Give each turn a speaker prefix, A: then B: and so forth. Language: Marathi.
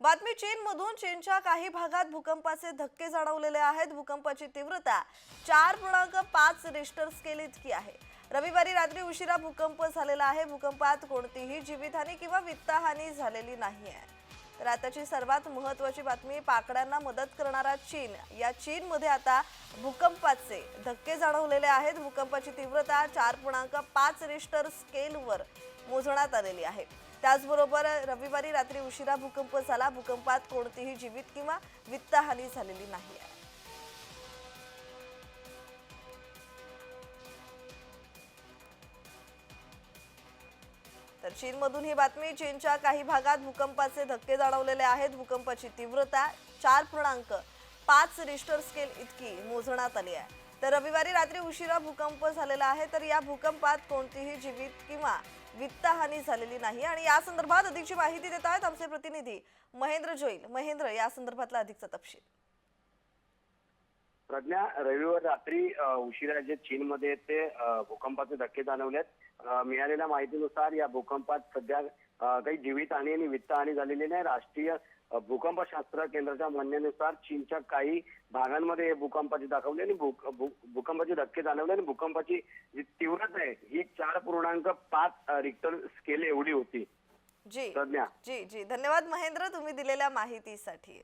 A: बातमी चीनमधून चीनच्या काही भागात भूकंपाचे धक्के जाणवलेले आहेत. भूकंपाची तीव्रता चार पूर्णांक पाच रिश्टर स्केल इतकी आहे. रविवारी रात्री उशिरा भूकंप झालेला आहे. भूकंपात कोणतीही जीवितहानी किंवा वित्तहानी झालेली नाही आहे तर आताची सर्वात महत्वाची बातमी पाकड्यांना मदत करणारा चीन. या चीनमध्ये आता भूकंपाचे धक्के जाणवलेले आहेत. भूकंपाची तीव्रता चार पूर्णांक पाच रिश्टर स्केलवर मोजण्यात आलेली आहे. त्याचबरोबर रविवारी रात्री उशिरा भूकंप झाला भूकंपात कोणतीही जीवित किंवा वित्तहानी झालेली नाही आहे. तर चीनमधून ही बातमी चीनच्या काही भागात भूकंपाचे धक्के जाणवलेले आहेत. भूकंपाची तीव्रता चार पूर्णांक पाच रिश्टर स्केल इतकी मोजण्यात आली आहे. तर रविवारी रात्री उशिरा भूकंप झालेला आहे तर या भूकंपात कोणतीही जीवित किंवा वित्तहानी झालेली नाही आणि या संदर्भात अधिकची माहिती देत आहेत आमचे प्रतिनिधी महेंद्र जोईल. महेंद्र या संदर्भातला अधिकचा तपशील.
B: प्रज्ञा रविवार रात्री उशिरा जे चीनमध्ये ते भूकंपाचे धक्के जाणवलेत. मिळालेल्या माहितीनुसार या भूकंपात सध्या काही जीवितहानी आणि वित्तहानी झालेली नाही. राष्ट्रीय भूकंपशास्त्र केंद्राच्या म्हणण्यानुसार चीनच्या काही भागांमध्ये हे भूकंपाचे दाखवले आणि भूकंपाचे धक्के जाणवले आणि भूकंपाची जी तीव्र पूर्णांक पाच रिक्टर स्केल एवढी होती.
A: जी. जी जी. धन्यवाद महेंद्र तुम्ही दिलेल्या माहितीसाठी.